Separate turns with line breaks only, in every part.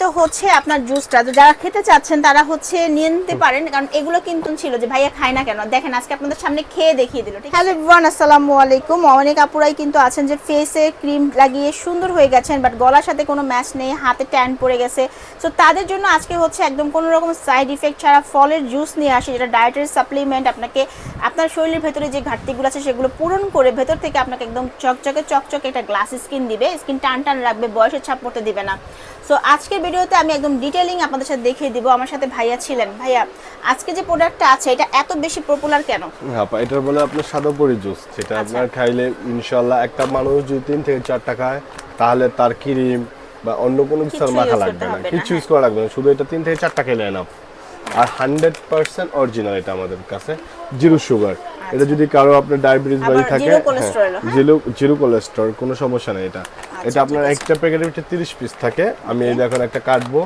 তো হচ্ছে আপনার জুসটা তো যারা খেতে চাচ্ছেন তারা হচ্ছে নিয়ে নিতে পারেন। কারণ এগুলো কিন্তু ছিল যে ভাইয়া খায় না কেন? দেখেন আজকে আপনাদের সামনে খেয়ে দেখিয়ে দিল ঠিক হ্যালো এভরিওয়ান আসসালামু আলাইকুম। অনেক আপুরাই কিন্তু আছেন যে ফেসে ক্রিম লাগিয়ে সুন্দর হয়ে গেছেন বাট গলার সাথে কোনো ম্যাচ নেই হাতে ট্যান পড়ে গেছে। সো তাদের জন্য আজকে হচ্ছে একদম কোনো রকম সাইড ইফেক্ট ছাড়া ফলের জুস নিয়ে আসে যেটা ডায়েটের সাপ্লিমেন্ট আপনাকে আপনার শরীরের ভেতরে যে ঘাটতিগুলো আছে সেগুলো পূরণ করে ভেতর থেকে আপনাকে একদম চকচকে চকচকে একটা গ্লাস স্কিন দিবে। স্কিন টান টান রাখবে বয়সের ছাপ পড়তে দিবে না। সো আজকের ভিডিওতে আমি একদম ডিটেলিং আপনাদের সাথে দেখিয়ে দিব। আমার সাথে ভাইয়া ছিলেন। ভাইয়া আজকে যে প্রোডাক্টটা আছে এটা এত বেশি পপুলার কেন?
হ্যাঁ এটা বলে আপনার সাদাপুরি জুস। যেটা
আচ্ছা।
আপনার খাইলে ইনশাআল্লাহ একটা মানুষ যদি তিন থেকে চার টাকা খায় তাহলে তার ক্রিম বা অন্য কোনো কিছু মাখা লাগবে না। কিছু। ইউজ করা লাগবে না। শুধু এটা তিন থেকে চারটা খেলে এনাফ আর হান্ড্রেড পার্সেন্ট অরিজিনাল এটা আমাদের কাছে। জিরো সুগার এটা যদি কারও আপনার ডায়াবেটিস বাড়ি থাকে
হ্যাঁ?
জিরো জিরো কোলেস্ট্রল কোনো সমস্যা নেই এটা।
আচ্ছা,
এটা আপনার একটা প্যাকেটের ভিতরে তিরিশ পিস থাকে। আমি এই এখন একটা কাটবো।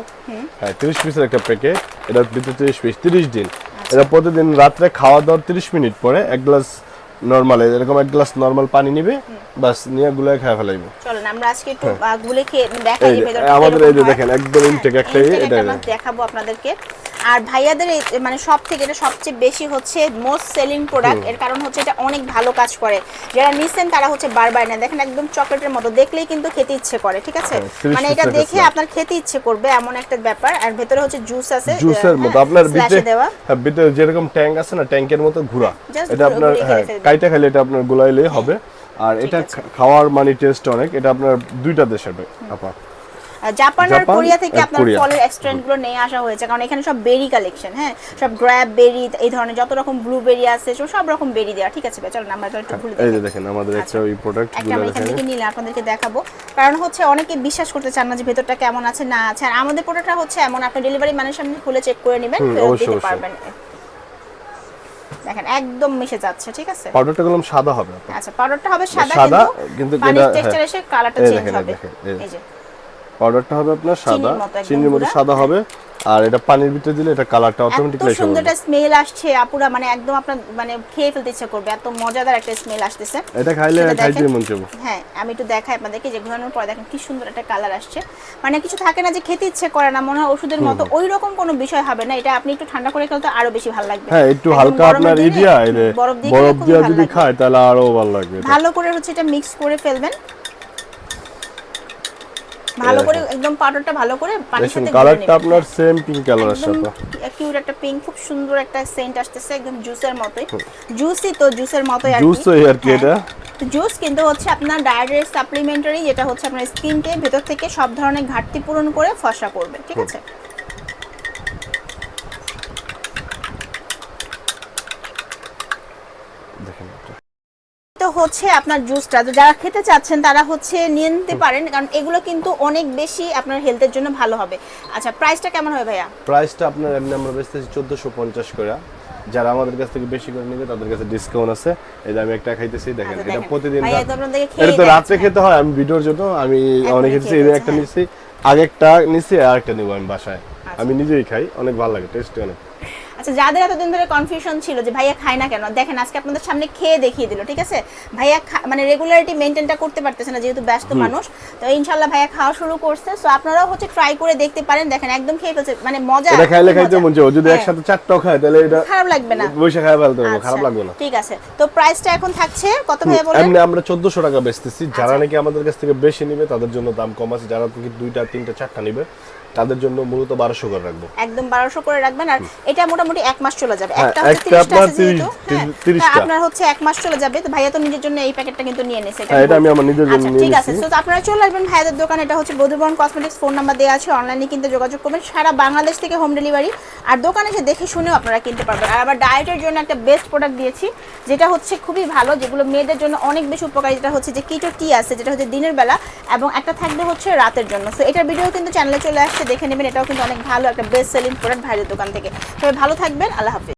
হ্যাঁ তিরিশ পিসের একটা প্যাকেট এটার ভিতরে তিরিশ পিস তিরিশ দিন।
আচ্ছা।
এটা প্রতিদিন রাত্রে খাওয়া দাওয়ার তিরিশ মিনিট পরে এক গ্লাস নর্মাল এরকম এক গ্লাস নর্মাল পানি নিবে বাস নিয়ে গুলায় খাওয়া ফেলাইবো।
চলেন আমরা আজকে একটু আহ, গুলে খেয়ে দেখাই
আমাদের এই যে দেখেন একদম ইনটেক একটা এটা
দেখাবো আপনাদেরকে। আর ভাইয়াদের মানে সব থেকে এটা সবচেয়ে বেশি হচ্ছে মোস্ট সেলিং প্রোডাক্টের কারণ হচ্ছে এটা অনেক ভালো কাজ করে। যারা নিচ্ছেন তারা হচ্ছে বারবার নেয় দেখেন একদম চকলেটের মতো দেখলেই কিন্তু খেতে ইচ্ছে করে ঠিক আছে?
হ্যাঁ, 30
মানে এটা দেখে আপনার খেতে ইচ্ছে করবে এমন একটা ব্যাপার আর ভেতরে হচ্ছে জুস আছে
জুসের মতো
হ্যাঁ,
আপনার ভিতরে
দেওয়া।
হ্যাঁ, ভিতরে যেরকম ট্যাঙ্ক আছে না ট্যাঙ্কের মতো ঘোরা। এটা আপনার হ্যাঁ কাইটা খাইলে এটা আপনার গুলাইলেই হবে। আর এটা খাওয়ার মানে টেস্ট অনেক এটা আপনার দুইটা দেশের আপা।
জাপান আর কোরিয়া থেকে আপনার। ফলের এক্সট্রেন্টগুলো নিয়ে আসা হয়েছে কারণ এখানে সব বেরি কালেকশন হ্যাঁ? সব গ্র্যাব বেরি এই ধরনের যত রকম ব্লুবেরি আছে সব- সব রকম বেরি দেওয়া ঠিক আছে চলুন আমরা একটু খুলে
এই যে
দেখি
দেখেন আমাদের একটা
আচ্ছা।
ওই
প্রোডাক্টগুলো এখান থেকে নিলে আপনাদেরকে দেখাবো। কারণ হচ্ছে অনেকে বিশ্বাস করতে চান না যে ভেতরটা কেমন আছে না আছে। আর আমাদের প্রোডাক্টটা হচ্ছে এমন আপনি ডেলিভারি ম্যানের সামনে খুলে চেক করে নেবেন দিতে পারবেন। দেখেন একদম মিশে যাচ্ছে ঠিক আছে?
পাউডারটা গেলাম সাদা হবে
আচ্ছা পাউডারটা হবে সাদা
সাদা,
কিন্তু
কিন্তু এটা-
টেক্সচার
হ্যাঁ।
এসে কালারটা চেঞ্জ হবে।
এই।
এই যে।
পাউডারটা হবে আপনার সাদা।
চিনির মতো।
সাদা হবে। আর এটা পানির ভিতরে দিলে এটা কালারটা অটোমেটিক্যালি এসে
সুন্দর
পড়বে
একটা স্মেল আসছে আপুরা মানে একদম আপনার মানে খেয়ে ফেলতে ইচ্ছা করবে। এত মজাদার একটা স্মেল আসতেছে।
এটা খাইলে খাইতে মন চাইব।
হ্যাঁ আমি একটু দেখাই আপনাদেরকে যে ঘোরানোর পর দেখেন কি সুন্দর একটা কালার আসছে। মানে কিছু থাকে না যে খেতে ইচ্ছে করে না মনে হয় ওষুধের মতো। ওই রকম কোনো বিষয় হবে না। এটা আপনি একটু ঠান্ডা করে খেলে তো আরও বেশি ভালো লাগবে।
হ্যাঁ একটু হালকা আপনার ইডিয়া এলে
বরফ দিয়ে
যদি খায় তাহলে আরও ভালো লাগবে
ভালো করে হচ্ছে এটা মিক্স করে ফেলবেন। ভালো করে একদম পাউডারটা ভালো করে পানির সাথে
কালারটা আপনার সেম পিঙ্ক
কালারের
সাথে।
কিউট একটা পিঙ্ক খুব সুন্দর একটা সেন্ট আসতেছে একদম জুসের মতোই। জুসি তো জুসের মতোই আর
জুস আর কি
হ্যাঁ।
এটা।
জুস কিন্তু হচ্ছে আপনার ডায়েটের সাপ্লিমেন্টারি যেটা হচ্ছে আপনার স্কিনকে ভেতর থেকে সব ধরনের ঘাটতি পূরণ করে ফসা করবে ঠিক আছে
দেখেন এটা।
তো হচ্ছে আপনার জুসটা তো যারা খেতে চাচ্ছেন তারা হচ্ছে নিয়ে নিতে পারেন কারণ এগুলো কিন্তু অনেক বেশি আপনার হেলথের জন্য ভালো হবে। আচ্ছা প্রাইসটা কেমন হবে ভাইয়া?
প্রাইসটা আপনার এমনি আমরা বেচতেছি চোদ্দোশো পঞ্চাশ করে। যারা আমাদের কাছ থেকে বেশি করে নেবে তাদের কাছে ডিসকাউন্ট আছে। এই যে আমি একটা খাইতেছি দেখেন
আচ্ছা,
এটা প্রতিদিন রাত- এটা তো রাত্রে খেতে হয় আমি ভিডিওর জন্য আমি অনেক খেতেছি এই একটা
হ্যাঁ।
নিচ্ছি আগেরটা নিচ্ছি আর একটা নিবো আমি বাসায়। আমি নিজেই খাই অনেক ভালো লাগে টেস্টি অনেক।
আচ্ছা যাদের এতদিন ধরে কনফিউশন ছিল যে ভাইয়া খায় না কেন দেখেন আজকে আপনাদের সামনে খেয়ে দেখিয়ে দিল ঠিক আছে? ভাইয়া মানে রেগুলারিটি মেনটেনটা করতে পারতেছে না যেহেতু ব্যস্ত মানুষ তো ইনশাল্লাহ ভাইয়া খাওয়া শুরু করছে। সো আপনারাও হচ্ছে ট্রাই করে দেখতে পারেন দেখেন একদম খেয়ে ফেলছে মানে মজা
এটা খাইলে খাইতে মন চাই যদি
হ্যাঁ,
একসাথে চারটাও খায় তাহলে এটা
খারাপ লাগবে না।
বসে খাই ফেলতে পারব খারাপ
আচ্ছা,
লাগবে না।
ঠিক আছে। তো প্রাইসটা এখন থাকছে কত ভাইয়া বলেন
এমনি আমরা চোদ্দশো টাকা বেচতেছি
আচ্ছা।
যারা নাকি আমাদের কাছ থেকে বেশি নিবে তাদের জন্য দাম কম আছে যারা নাকি দুইটা তিনটা চারটা নিবে তাদের জন্য মূলত বারোশো করে রাখব।
একদম বারোশো করে রাখবেন আর এটা মোটামুটি এক মাস চলে যাবে।
হ্যাঁ,
একটা হচ্ছে 30 টা
আপনার
আছে যেহেতু,
30
হ্যাঁ,
30
তা
টা।
আপনার হচ্ছে এক মাস চলে যাবে। তো ভাইয়া তো নিজের জন্য এই প্যাকেটটা কিন্তু নিয়ে নিছে।
হ্যাঁ, এটা আমি আমার নিজের জন্য
আচ্ছা
নিয়ে
ঠিক আছে। তো আপনারা চলে আসবেন ভাইয়াদের দোকান। এটা হচ্ছে বধুবরণ কসমেটিক্স ফোন নাম্বার দেওয়া আছে। অনলাইনে কিনতে যোগাযোগ করবেন। সারা বাংলাদেশ থেকে হোম ডেলিভারি আর দোকানে এসে দেখে শুনেও আপনারা কিনতে পারবেন। আর আবার ডায়েটের জন্য একটা বেস্ট প্রোডাক্ট দিয়েছি যেটা হচ্ছে খুবই ভালো যেগুলো মেয়েদের জন্য অনেক বেশি উপকারী যেটা হচ্ছে যে কিটো টি আছে যেটা হচ্ছে দিনের বেলা এবং একটা থাকবে হচ্ছে রাতের জন্য। সো এটার ভিডিও কিন্তু চ্যানেলে চলে আসছে, দেখে নেবেন, এটাও কিন্তু অনেক ভালো একটা বেস্ট সেলিং প্রোডাক্ট ভাইদের দোকান থেকে। তবে ভালো থাকবেন, আল্লাহ হাফিজ।